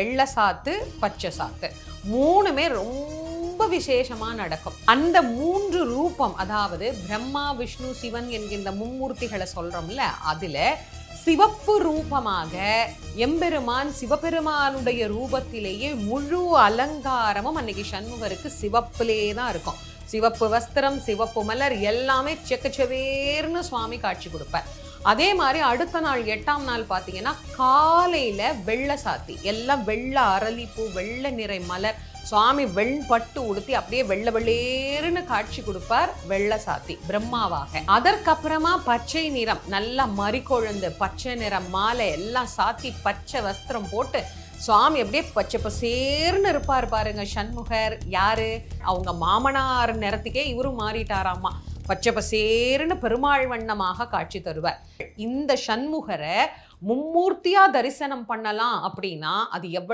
வெள்ளை சாத்து பச்சை சாத்து. மூணுமே ரொம்ப விசேஷமா நடக்கும். அந்த மூன்று ரூபம் அதாவது பிரம்மா விஷ்ணு சிவன் என்கின்ற மும்மூர்த்திகளை சொல்றோம்ல அதுல சிவப்பு ரூபமாக எம்பெருமான் சிவபெருமானுடைய ரூபத்திலேயே முழு அலங்காரமும் அன்னைக்கு சண்முகருக்கு சிவப்பிலே தான் இருக்கும். சிவப்பு வஸ்திரம் சிவப்பு மலர் எல்லாமே செக்கச்சவேர்னு சுவாமி காட்சி கொடுப்பார். அதே மாதிரி அடுத்த நாள் எட்டாம் நாள் பார்த்தீங்கன்னா காலையில வெள்ளை சாத்தி எல்லாம் வெள்ளை அரளிப்பூ வெள்ளை நிறை மலர் சுவாமி வெண்பட்டு உடுத்தி அப்படியே வெள்ளை வெள்ளேருன்னு காட்சி கொடுப்பார் வெள்ளை சாத்தி பிரம்மாவாக. அதற்கப்புறமா பச்சை நிறம் நல்லா மறிக்கொழுந்து பச்சை நிறம் மாலை எல்லாம் சாத்தி பச்சை வஸ்திரம் போட்டு சுவாமி அப்படியே பச்சை பசேர்னு இருப்பார் பாருங்க சண்முகர். யாரு? அவங்க மாமனார் நிறத்துக்கே இவரும் மாறிட்டாராமா. பச்சை பசேர்னு பெருமாள் வண்ணமாக காட்சி தருவார். இந்த சண்முகரை மும்மூர்த்தியா தரிசனம் பண்ணலாம் அப்படின்னா அது எவ்வளவு